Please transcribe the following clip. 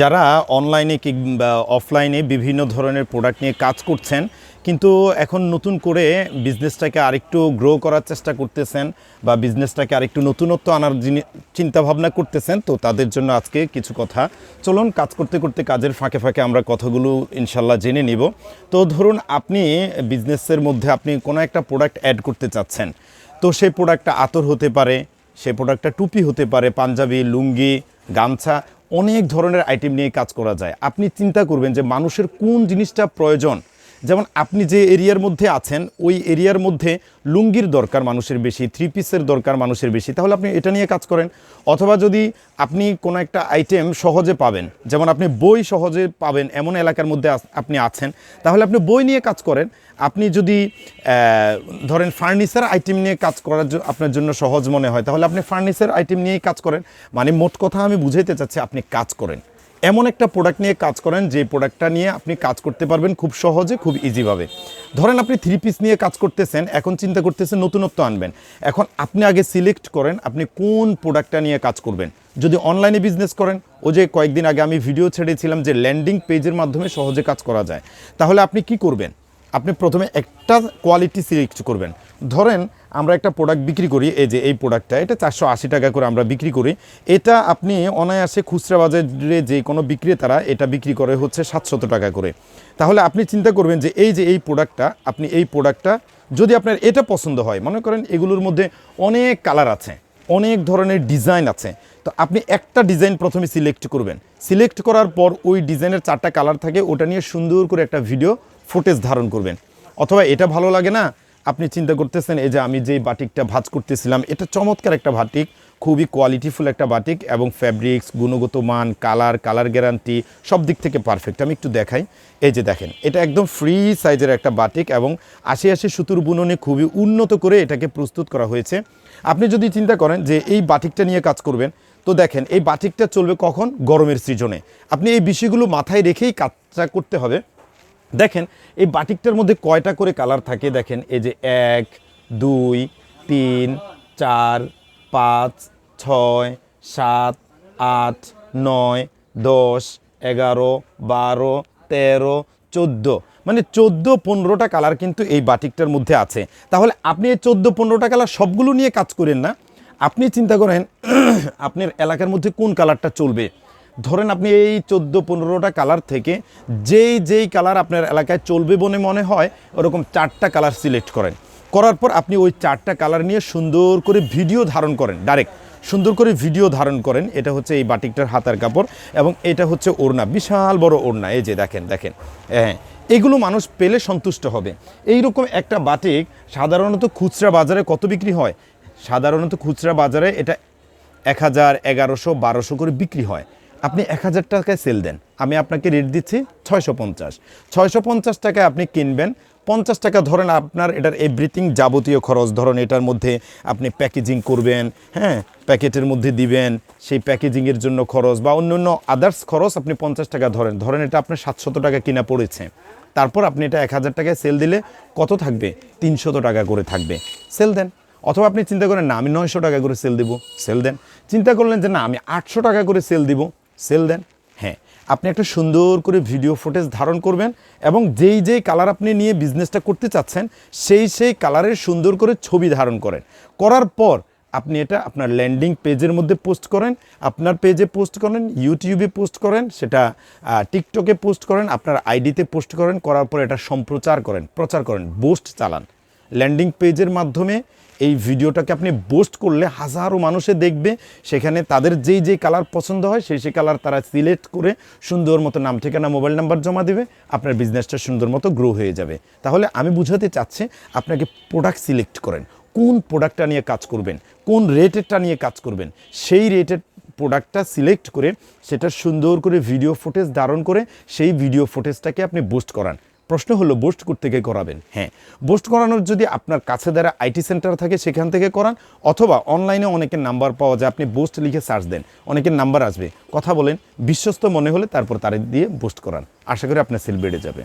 যারা অনলাইনে কিংবা অফলাইনে বিভিন্ন ধরনের প্রোডাক্ট নিয়ে কাজ করছেন, কিন্তু এখন নতুন করে বিজনেসটাকে আরেকটু গ্রো করার চেষ্টা করতেছেন বা বিজনেসটাকে আরেকটু নতুনত্ব আনার চিন্তাভাবনা করতেছেন, তো তাদের জন্য আজকে কিছু কথা। চলুন, কাজ করতে করতে কাজের ফাঁকে ফাঁকে আমরা কথাগুলো ইনশাল্লাহ জেনে নিব। তো ধরুন, আপনি বিজনেসের মধ্যে আপনি কোনো একটা প্রোডাক্ট অ্যাড করতে চাচ্ছেন, তো সেই প্রোডাক্টটা আতর হতে পারে সেই প্রোডাক্টটা টুপি হতে পারে, পাঞ্জাবি, লুঙ্গি, গামছা অনেক ধরনের আইটেম নিয়ে কাজ করা যায়। আপনি চিন্তা করবেন যে মানুষের কোন জিনিসটা প্রয়োজন যেমন আপনি যে এরিয়ার মধ্যে আছেন, ওই এরিয়ার মধ্যে লুঙ্গির দরকার মানুষের বেশি থ্রি পিসের দরকার মানুষের বেশি, তাহলে আপনি এটা নিয়ে কাজ করেন। অথবা যদি আপনি কোনো একটা আইটেম সহজে পাবেন, যেমন আপনি বই সহজে পাবেন, এমন এলাকার মধ্যে আপনি আছেন, তাহলে আপনি বই নিয়ে কাজ করেন। আপনি যদি ধরেন ফার্নিচার আইটেম নিয়ে কাজ করার আপনার জন্য সহজ মনে হয়, তাহলে আপনি ফার্নিচার আইটেম নিয়েই কাজ করেন। মানে মোট কথা আমি বুঝাইতে চাচ্ছি, আপনি কাজ করেন। এমন একটা প্রোডাক্ট নিয়ে কাজ করেন, যে প্রোডাক্টটা নিয়ে আপনি কাজ করতে পারবেন খুব সহজে, খুব ইজিভাবে ধরেন আপনি থ্রি পিস নিয়ে কাজ করতেছেন, এখন চিন্তা করতেছেন নতুনত্ব আনবেন। এখন আপনি আগে সিলেক্ট করেন, আপনি কোন প্রোডাক্টটা নিয়ে কাজ করবেন। যদি অনলাইনে বিজনেস করেন ও যে কয়েকদিন আগে আমি ভিডিও ছেড়েছিলাম যে ল্যান্ডিং পেজের মাধ্যমে সহজে কাজ করা যায়। তাহলে আপনি কি করবেন? আপনি প্রথমে একটা কোয়ালিটি সিলেক্ট করবেন। ধরেন আমরা একটা প্রোডাক্ট বিক্রি করি, এই যে এই প্রোডাক্টটা এটা চারশো আশি টাকা করে আমরা বিক্রি করি। এটা আপনি অনায়াসে খুচরা বাজারে যে কোনো বিক্রেতারা এটা বিক্রি করে হচ্ছে সাতশত টাকা করে। তাহলে আপনি চিন্তা করবেন যে এই যে এই প্রোডাক্টটা আপনি এই প্রোডাক্টটা যদি আপনার এটা পছন্দ হয়, মনে করেন এগুলোর মধ্যে অনেক কালার আছে, অনেক ধরনের ডিজাইন আছে, তো আপনি একটা ডিজাইন প্রথমে সিলেক্ট করবেন। সিলেক্ট করার পর ওই ডিজাইনের চারটা কালার থাকে, ওটা নিয়ে সুন্দর করে একটা ভিডিও ফুটেজ ধারণ করবেন। অথবা এটা ভালো লাগে না আপনি চিন্তা করতেছেন, এই যে আমি যেই বাটিকটা ভাজ করতেছিলাম, এটা চমৎকার একটা বাটিক, খুবই কোয়ালিটিফুল একটা বাটিক এবং ফ্যাব্রিক্স গুণগত মান কালার কালার গ্যারান্টি সব দিক থেকে পারফেক্ট আমি একটু দেখাই। এই যে দেখেন, এটা একদম ফ্রি সাইজের একটা বাটিক এবং আশি আশি সুতুর বুননে খুবই উন্নত করে এটাকে প্রস্তুত করা হয়েছে। আপনি যদি চিন্তা করেন যে এই বাটিকটা নিয়ে কাজ করবেন, তো দেখেন, এই বাটিকটা চলবে কখন? গরমের সিজনে। আপনি এই বিষয়গুলো মাথায় রেখেই কাজটা করতে হবে। দেখেন, এই বাটিকটার মধ্যে কয়টা করে কালার থাকে দেখেন, এই যে এক, দুই, তিন, চার, পাঁচ, ছয়, সাত, আট, নয়, দশ, এগারো, বারো, তেরো, চোদ্দ। মানে চোদ্দ, পনেরোটা কালার কিন্তু এই বাটিকটার মধ্যে আছে। তাহলে আপনি এই চোদ্দ, পনেরোটা কালার সবগুলো নিয়ে কাজ করেন না। আপনি চিন্তা করেন, আপনার এলাকার মধ্যে কোন কালারটা চলবে? ধরেন আপনি এই চোদ্দ, পনেরোটা কালার থেকে যেই যেই কালার আপনার এলাকায় চলবে বলে মনে হয়, ওরকম চারটা কালার সিলেক্ট করেন। করার পর আপনি ওই চারটা কালার নিয়ে সুন্দর করে ভিডিও ধারণ করেন ডাইরেক্ট সুন্দর করে ভিডিও ধারণ করেন, এটা হচ্ছে এই বাটিকটার হাতার কাপড় এবং এটা হচ্ছে ওড়না, বিশাল বড় ওড়না, এই যে দেখেন দেখেন। হ্যাঁ এগুলো মানুষ পেলে সন্তুষ্ট হবে। এই রকম একটা বাটিক সাধারণত খুচরা বাজারে কত বিক্রি হয়? সাধারণত খুচরা বাজারে এটা এক হাজার, এগারোশো, বারোশো করে বিক্রি হয়। আপনি এক হাজার টাকায় সেল দেন। আমি আপনাকে রেট দিচ্ছি ছয়শো পঞ্চাশ। ছয়শো পঞ্চাশ টাকায় আপনি কিনবেন। পঞ্চাশ টাকা ধরেন আপনার এটার এভরিথিং যাবতীয় খরচ, ধরেন এটার মধ্যে আপনি প্যাকেজিং করবেন হ্যাঁ প্যাকেটের মধ্যে দিবেন, সেই প্যাকেজিংয়ের জন্য খরচ বা অন্য অন্য আদার্স খরচ আপনি পঞ্চাশ টাকা ধরেন। ধরেন এটা আপনার সাতশত টাকা কিনা পড়েছে। তারপর আপনি এটা এক হাজার টাকায় সেল দিলে কত থাকবে? তিনশত টাকা করে থাকবে। সেল দেন। অথবা আপনি চিন্তা করেন, না, আমি নয়শো টাকা করে সেল দিব। সেল দেন। চিন্তা করলেন যে, না, আমি আটশো টাকা করে সেল দিব। সেল দেন হ্যাঁ আপনি একটা সুন্দর করে ভিডিও ফুটেজ ধারণ করবেন এবং যেই যেই কালার আপনি নিয়ে বিজনেসটা করতে চাচ্ছেন, সেই সেই কালারের সুন্দর করে ছবি ধারণ করেন। করার পর আপনি এটা আপনার ল্যান্ডিং পেজের মধ্যে পোস্ট করেন, আপনার পেজে পোস্ট করেন ইউটিউবে পোস্ট করেন, সেটা টিকটকে পোস্ট করেন, আপনার আইডিতে পোস্ট করেন, করার পর এটা সম্প্রচার করেন, প্রচার করেন বোস্ট চালান। ল্যান্ডিং পেজের মাধ্যমে এই ভিডিওটাকে আপনি বোস্ট করলে হাজারো মানুষে দেখবে, সেখানে তাদের যেই যেই কালার পছন্দ হয়, সেই সেই কালার তারা সিলেক্ট করে সুন্দর মতো নাম, ঠিকানা মোবাইল নাম্বার জমা দেবে, আপনার বিজনেসটা সুন্দর মতো গ্রো হয়ে যাবে। তাহলে আমি বুঝাতে চাচ্ছি, আপনাকে প্রোডাক্ট সিলেক্ট করেন। কোন প্রোডাক্টটা নিয়ে কাজ করবেন? কোন রেটেরটা নিয়ে কাজ করবেন? সেই রেটের প্রোডাক্টটা সিলেক্ট করে, সেটা সুন্দর করে ভিডিও ফুটেজ ধারণ করে, সেই ভিডিও ফুটেজটাকে আপনি বুস্ট করান। প্রশ্ন হলো বোস্ট থেকে করাবেন। হ্যাঁ বোস্ট করানোর যদি আপনার কাছে দ্বারা আইটি সেন্টার থাকে সেখান থেকে করান, অথবা অনলাইনে অনেকের নাম্বার পাওয়া যায়, আপনি বোস্ট লিখে সার্চ দেন, অনেকের নাম্বার আসবে। কথা বলেন, বিশ্বস্ত মনে হলে তারপর তারে দিয়ে বোস্ট করান। আশা করি আপনার সেল বেড়ে যাবে।